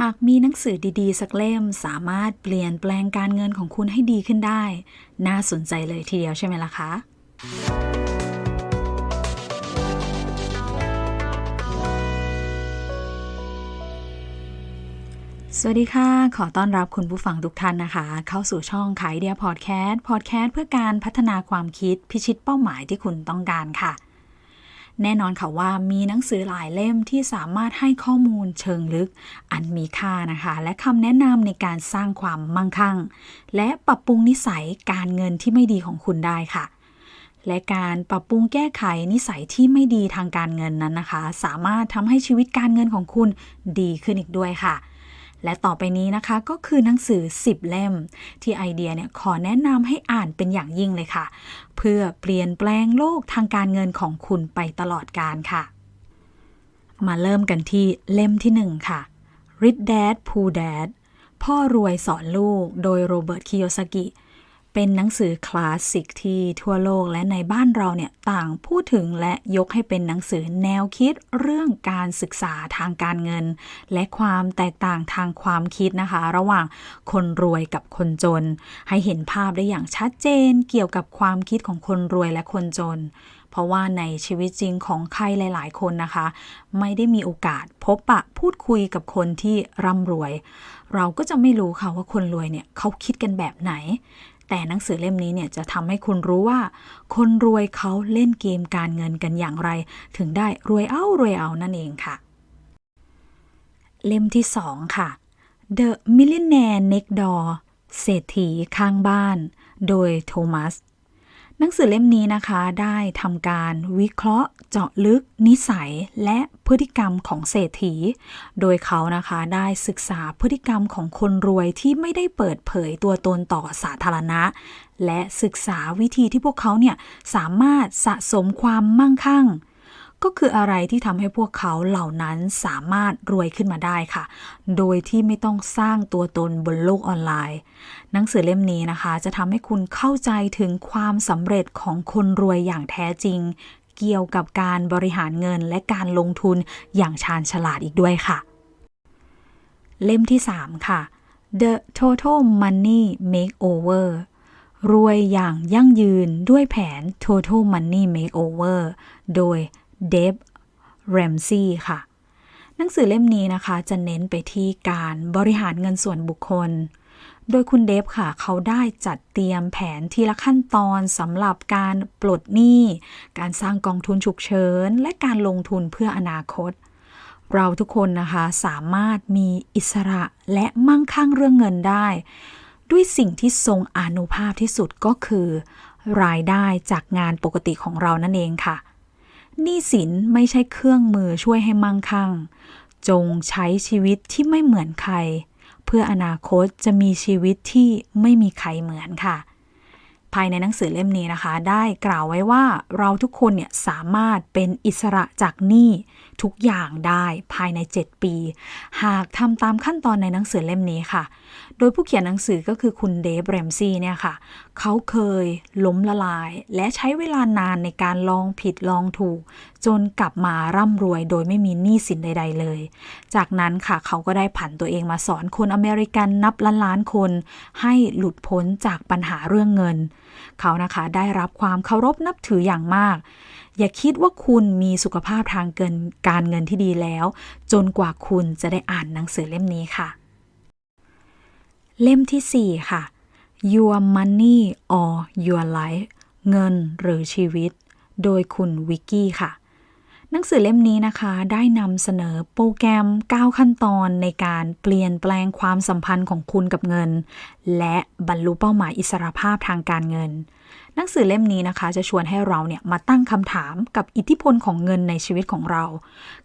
หากมีหนังสือดีๆ สักเล่มสามารถเปลี่ยนแปลงการเงินของคุณให้ดีขึ้นได้ น่าสนใจเลยทีเดียวใช่ไหมล่ะคะ สวัสดีค่ะ ขอต้อนรับคุณผู้ฟังทุกท่านนะคะ เข้าสู่ช่องขายเดียพอดแคสต์พอดแคสต์เพื่อการพัฒนาความคิดพิชิตเป้าหมายที่คุณต้องการค่ะ แน่นอนค่ะว่ามีหนังสือหลายเล่มที่สามารถให้ข้อมูลเชิงลึก อันมีค่านะคะ และคำแนะนำในการสร้างความมั่งคั่ง และปรับปรุงนิสัยการเงินที่ไม่ดีของคุณได้ค่ะ และการปรับปรุงแก้ไขนิสัยที่ไม่ดีทางการเงินนั้นนะคะ สามารถทำให้ชีวิตการเงินของคุณดีขึ้นอีกด้วยค่ะ และต่อไปนี้นะคะก็คือหนังสือ 10 เล่ม ที่ไอเดียเนี่ยขอแนะนำให้อ่านเป็นอย่างยิ่งเลยค่ะ เพื่อเปลี่ยนแปลงโลกทางการเงินของคุณไปตลอดกาลค่ะ มาเริ่มกันที่เล่มที่ 1 ค่ะ Rich Dad Poor Dad พ่อรวยสอนลูกโดยโรเบิร์ตคิโยซากิ เป็นหนังสือคลาสสิกที่ทั่วโลกและในบ้านเราเนี่ยต่างพูดถึงและยกให้เป็นหนังสือแนวคิดเรื่องการศึกษาทางการเงิน และความแตกต่างทางความคิดนะคะ ระหว่างคนรวยกับคนจน ให้เห็นภาพได้อย่างชัดเจนเกี่ยวกับความคิดของคนรวยและคนจน เพราะว่าในชีวิตจริงของใครหลาย ๆ คนนะคะ ไม่ได้มีโอกาสพบปะพูดคุยกับคนที่ร่ำรวย เราก็จะไม่รู้ค่ะว่าคนรวยเนี่ยเขาคิดกันแบบไหน แต่หนังสือเล่มนี้เนี่ยจะทำให้คุณรู้ว่า คนรวยเขาเล่นเกมการเงินกันอย่างไร ถึงได้รวยเอารวยเอานั่นเองค่ะ เล่มที่ 2 ค่ะ The Millionaire Next Door เศรษฐีข้างบ้าน โดยโทมัส หนังสือเล่มนี้นะคะได้ทำการวิเคราะห์เจาะลึก นิสัยและพฤติกรรมของเศรษฐี โดยเขานะคะได้ศึกษาพฤติกรรมของคนรวยที่ไม่ได้เปิดเผยตัวตนต่อสาธารณะ และศึกษาวิธีที่พวกเขาเนี่ยสามารถสะสมความมั่งคั่ง ก็คืออะไรที่ทำให้พวกเขาเหล่านั้นสามารถรวยขึ้นมาได้ค่ะ โดยที่ไม่ต้องสร้างตัวตนบนโลกออนไลน์ หนังสือเล่มนี้นะคะ จะทำให้คุณเข้าใจถึงความสำเร็จของคนรวยอย่างแท้จริง เกี่ยวกับการบริหารเงินและการลงทุนอย่างชาญฉลาดอีกด้วยค่ะ เล่มที่ 3 ค่ะ The Total Money Makeover รวยอย่างยั่งยืนด้วยแผน Total Money Makeover โดย เดฟแรมซี่ค่ะ หนังสือเล่มนี้นะคะ จะเน้นไปที่การบริหารเงินส่วนบุคคล โดยคุณเดฟค่ะ เขาได้จัดเตรียมแผนทีละขั้นตอนสำหรับการปลดหนี้ การสร้างกองทุนฉุกเฉิน และการลงทุนเพื่ออนาคตเราทุกคนนะคะสามารถมีอิสระและมั่งคั่งเรื่องเงินได้ ด้วยสิ่งที่ทรงอานุภาพที่สุดก็คือ รายได้จากงานปกติของเรานั่นเองค่ะ หนี้สินไม่ใช่เครื่องมือช่วยให้มั่งคั่ง จงใช้ชีวิตที่ไม่เหมือนใคร เพื่ออนาคตจะมีชีวิตที่ไม่มีใครเหมือนค่ะ ภายในหนังสือเล่มนี้นะคะ ได้กล่าวไว้ว่าเราทุกคนเนี่ยสามารถเป็นอิสระจากหนี้ ทุกอย่างได้ภายใน 7 ปี หากทำตามขั้นตอนในหนังสือเล่มนี้ค่ะ โดยผู้เขียนหนังสือก็คือคุณเดฟแรมซี่เนี่ยค่ะ เขาเคยล้มละลาย และใช้เวลานานในการลองผิดลองถูก จนกลับมาร่ำรวยโดยไม่มีหนี้สินใด ๆ เลย จากนั้นค่ะเขาก็ได้ผันตัวเองมาสอนคนอเมริกันนับล้านล้านๆคน ให้หลุดพ้นจากปัญหาเรื่องเงิน เขานะคะได้รับความเคารพนับถืออย่างมากอย่าคิดว่าคุณมีสุขภาพทางเกินการเงินที่ดีแล้ว จนกว่าคุณจะได้อ่านหนังสือเล่มนี้ค่ะ เล่มที่ 4 ค่ะ Your Money or Your Life เงินหรือชีวิต โดยคุณวิกกี้ค่ะหนังสือเล่มนี้นะคะได้นำเสนอโปรแกรม 9 ขั้นตอนในการเปลี่ยนแปลงความสัมพันธ์ของคุณกับเงิน และบรรลุเป้าหมายอิสรภาพทางการเงิน หนังสือเล่มนี้นะคะจะชวนให้เราเนี่ยมาตั้งคำถามกับอิทธิพลของเงินในชีวิตของเรา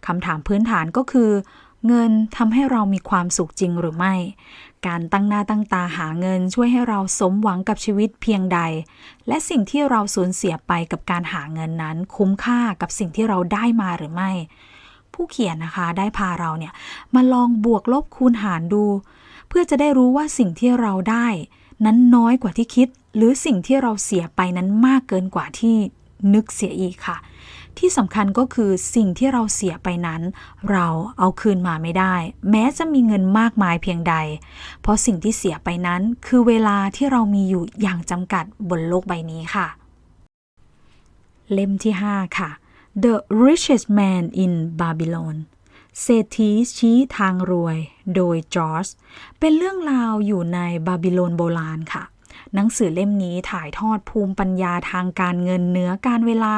คำถามพื้นฐานก็คือ เงินทำให้เรามีความสุขจริงหรือไม่ การตั้งหน้าตั้งตาหาเงินช่วยให้เราสมหวังกับชีวิตเพียงใด และสิ่งที่เราสูญเสียไปกับการหาเงินนั้น คุ้มค่ากับสิ่งที่เราได้มาหรือไม่ ผู้เขียนนะคะได้พาเราเนี่ยมาลองบวกลบคูณหารดู เพื่อจะได้รู้ว่าสิ่งที่เราได้ นั้นน้อยกว่าที่คิด หรือสิ่งที่เราเสียไปนั้นมากเกินกว่าที่นึกเสียอีกค่ะ ที่สำคัญก็คือสิ่งที่เราเสียไปนั้น เราเอาคืนมาไม่ได้ แม้จะมีเงินมากมายเพียงใด เพราะสิ่งที่เสียไปนั้น คือเวลาที่เรามีอยู่อย่างจำกัดบนโลกใบนี้ค่ะ เล่มที่ 5 ค่ะ The Richest Man in Babylon เศรษฐีชี้ทางรวย โดยจอร์จเป็นเรื่องราวอยู่ในบาบิโลนโบราณค่ะ หนังสือเล่มนี้ถ่ายทอดภูมิปัญญาทางการเงินเหนือการเวลา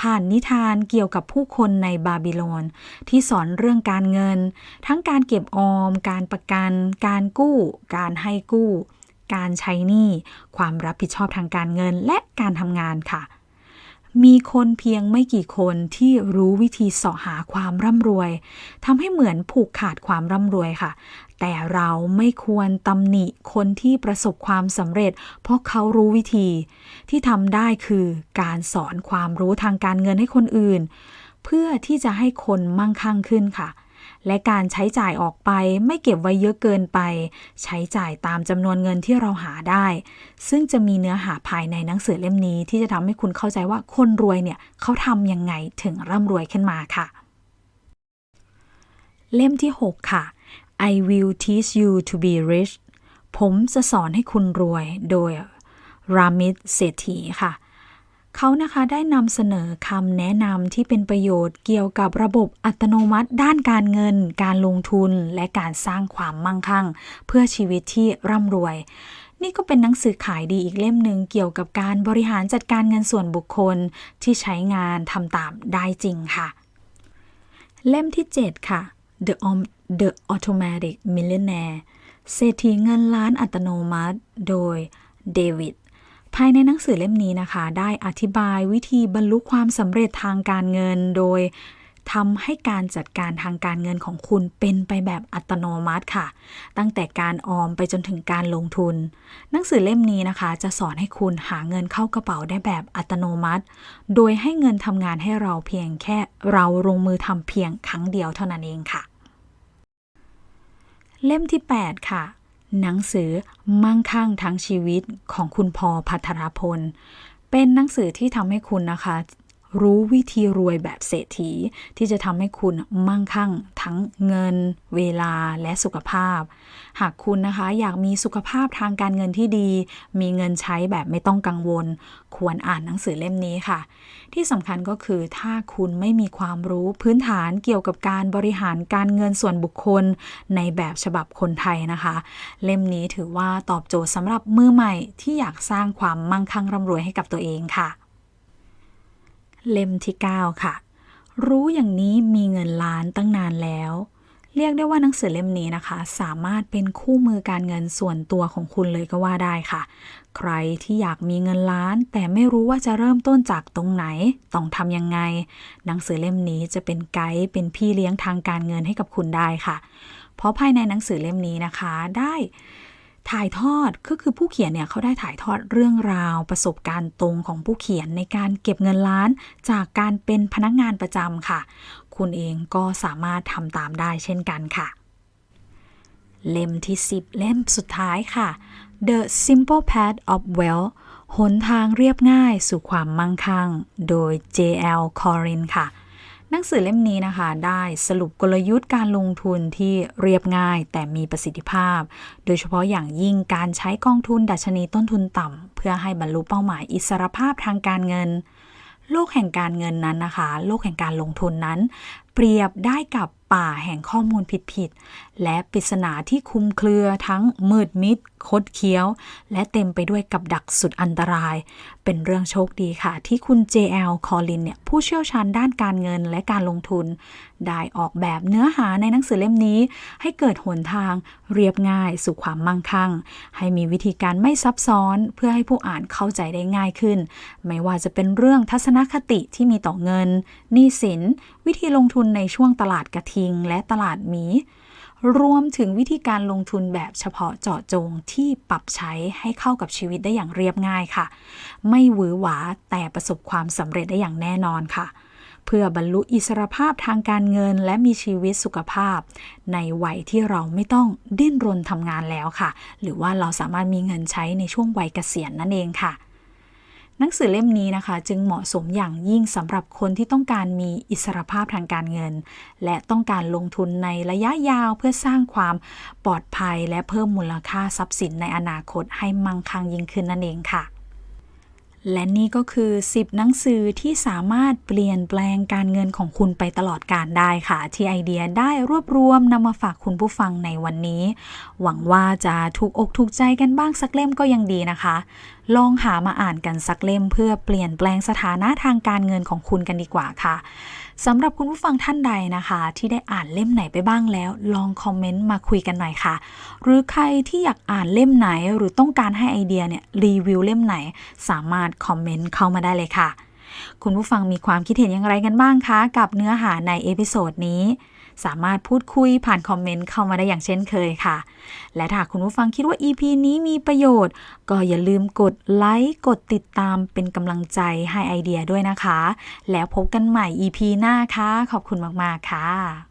ผ่านนิทานเกี่ยวกับผู้คนในบาบิโลน ที่สอนเรื่องการเงิน ทั้งการเก็บออม การประกัน การกู้ การให้กู้ การใช้หนี้ ความรับผิดชอบทางการเงินและการทำงานค่ะ มีคนเพียงไม่กี่คนที่รู้วิธีเสาะหาความร่ำรวยทำให้เหมือนผูกขาดความร่ำรวยค่ะ แต่เราไม่ควรตำหนิคนที่ประสบความสำเร็จ เพราะเขารู้วิธี ที่ทำได้คือการสอนความรู้ทางการเงินให้คนอื่น เพื่อที่จะให้คนมั่งคั่งขึ้นค่ะ และการใช้จ่ายออกไปไม่เก็บไว้เยอะเกินไป ใช้จ่ายตามจำนวนเงินที่เราหาได้ ซึ่งจะมีเนื้อหาภายในหนังสือเล่มนี้ ที่จะทำให้คุณเข้าใจว่าคนรวยเนี่ยเขาทำยังไงถึงร่ำรวยขึ้นมาค่ะ เล่มที่ 6 ค่ะ I will teach you to be rich ผมจะสอนให้คุณรวยโดยรามิดเศรษฐีค่ะ เขานะคะได้นำเสนอคำแนะนำที่เป็นประโยชน์เกี่ยวกับระบบอัตโนมัติด้านการเงิน การลงทุน และการสร้างความมั่งคั่ง เพื่อชีวิตที่ร่ำรวย นี่ก็เป็นหนังสือขายดีอีกเล่มหนึ่งเกี่ยวกับการบริหารจัดการเงินส่วนบุคคลที่ใช้งานทำตามได้จริงค่ะ เล่มที่ 7 ค่ะ The, The Automatic Millionaire เศรษฐีเงินล้านอัตโนมัติ โดยเดวิด ภายในหนังสือเล่มนี้นะคะ ได้อธิบายวิธีบรรลุความสำเร็จทางการเงินโดยทำให้การจัดการทางการเงินของคุณเป็นไปแบบอัตโนมัติค่ะ ตั้งแต่การออมไปจนถึงการลงทุน หนังสือเล่มนี้นะคะ จะสอนให้คุณหาเงินเข้ากระเป๋าได้แบบอัตโนมัติ โดยให้เงินทำงานให้เราเพียงแค่เราลงมือทำเพียงครั้งเดียวเท่านั้นเองค่ะ เล่มที่ 8 ค่ะ หนังสือมั่งคั่งทั้งชีวิตของคุณพอพัทรพล เป็นหนังสือที่ทำให้คุณนะคะ รู้วิธีรวยแบบเศรษฐี ที่จะทำให้คุณมั่งคั่ง ทั้งเงิน เวลาและสุขภาพ หากคุณนะคะอยากมีสุขภาพทางการเงินที่ดี มีเงินใช้แบบไม่ต้องกังวล ควรอ่านหนังสือเล่มนี้ค่ะ ที่สำคัญก็คือถ้าคุณไม่มีความรู้พื้นฐานเกี่ยวกับการบริหารการเงินส่วนบุคคล ในแบบฉบับคนไทยนะคะ เล่มนี้ถือว่าตอบโจทย์สำหรับมือใหม่ที่อยากสร้างความมั่งคั่งร่ำรวยให้กับตัวเองค่ะ เล่มที่ 9 ค่ะ รู้อย่างนี้มีเงินล้านตั้งนานแล้ว เรียกได้ว่าหนังสือเล่มนี้นะคะ สามารถเป็นคู่มือการเงินส่วนตัวของคุณเลยก็ว่าได้ค่ะ ใครที่อยากมีเงินล้าน แต่ไม่รู้ว่าจะเริ่มต้นจากตรงไหน ต้องทำยังไง หนังสือเล่มนี้จะเป็นไกด์เป็นพี่เลี้ยงทางการเงินให้กับคุณได้ค่ะ เพราะภายในหนังสือเล่มนี้นะคะได้ ถ่ายทอดก็คือผู้เขียนเนี่ยเขาได้ถ่ายทอดเรื่องราวประสบการณ์ตรงของผู้เขียนในการเก็บเงินล้าน จากการเป็นพนักงานประจำค่ะ คุณเองก็สามารถทำตามได้เช่นกันค่ะ เล่มที่ 10 เล่มสุดท้ายค่ะ The Simple Path of Wealth หนทางเรียบง่ายสู่ความมั่งคั่ง โดย J.L. Corin ค่ะ หนังสือเล่มนี้นะคะ ได้สรุปกลยุทธ์การลงทุนที่เรียบง่าย แต่มีประสิทธิภาพ โดยเฉพาะอย่างยิ่งการใช้กองทุนดัชนีต้นทุนต่ำ เพื่อให้บรรลุเป้าหมายอิสรภาพทางการเงิน โลกแห่งการเงินนั้นนะคะ โลกแห่งการลงทุนนั้นเปรียบได้กับป่าแห่งข้อมูลผิดๆ และปริศนาที่คุมเครือทั้งมืดมิด คดเคี้ยว และเต็มไปด้วยกับดักสุดอันตราย เป็นเรื่องโชคดีค่ะ ที่คุณ JL คอลินเนี่ยผู้เชี่ยวชาญด้านการเงินและการลงทุน ได้ออกแบบเนื้อหาในหนังสือเล่มนี้ ให้เกิดหนทางเรียบง่ายสู่ความมั่งคั่ง ให้มีวิธีการไม่ซับซ้อนเพื่อให้ผู้อ่านเข้าใจได้ง่ายขึ้น ไม่ว่าจะเป็นเรื่องทัศนคติที่มีต่อเงินหนี้สิน วิธีลงทุนทุนในช่วงตลาดกระทิงและตลาดหมี รวมถึงวิธีการลงทุนแบบเฉพาะเจาะจงที่ปรับใช้ให้เข้ากับชีวิตได้อย่างเรียบง่ายค่ะ ไม่หวือหวาแต่ประสบความสำเร็จได้อย่างแน่นอนค่ะ เพื่อบรรลุอิสรภาพทางการเงินและมีชีวิตสุขภาพ ในวัยที่เราไม่ต้องดิ้นรนทำงานแล้วค่ะ หรือว่าเราสามารถมีเงินใช้ในช่วงวัยเกษียณนั่นเองค่ะ หนังสือเล่มนี้นะคะ จึงเหมาะสมอย่างยิ่งสำหรับคนที่ต้องการมีอิสรภาพทางการเงิน และต้องการลงทุนในระยะยาวเพื่อสร้างความปลอดภัยและเพิ่มมูลค่าทรัพย์สินในอนาคตให้มั่งคั่งยิ่งขึ้นนั่นเองค่ะ และนี่ก็คือ 10 หนังสือที่สามารถเปลี่ยนแปลงการเงินของคุณไปตลอดการได้ค่ะ ที่ไอเดียได้รวบรวมนำมาฝากคุณผู้ฟังในวันนี้ หวังว่าจะถูกอกถูกใจกันบ้างสักเล่มก็ยังดีนะคะ ลองหามาอ่านกันสักเล่มเพื่อเปลี่ยนแปลงสถานะทางการเงินของคุณกันดีกว่าค่ะสำหรับคุณผู้ฟังท่านใดนะคะ ที่ได้อ่านเล่มไหนไปบ้างแล้ว ลองคอมเมนต์มาคุยกันหน่อยค่ะ หรือใครที่อยากอ่านเล่มไหนหรือต้องการให้ไอเดียเนี่ยรีวิวเล่มไหน สามารถคอมเมนต์เข้ามาได้เลยค่ะ คุณผู้ฟังมีความคิดเห็นอย่างไรกันบ้างคะ กับเนื้อหาในเอพิโซดนี้ สามารถพูดคุยผ่านคอมเมนต์เข้ามาได้อย่างเช่นเคยค่ะ และถ้าคุณผู้ฟังคิดว่า EP นี้มีประโยชน์ ก็อย่าลืมกดไลค์กดติดตามเป็นกำลังใจให้ไอเดียด้วยนะคะ แล้วพบกันใหม่ EP หน้าค่ะ ขอบคุณมาก ๆ ค่ะ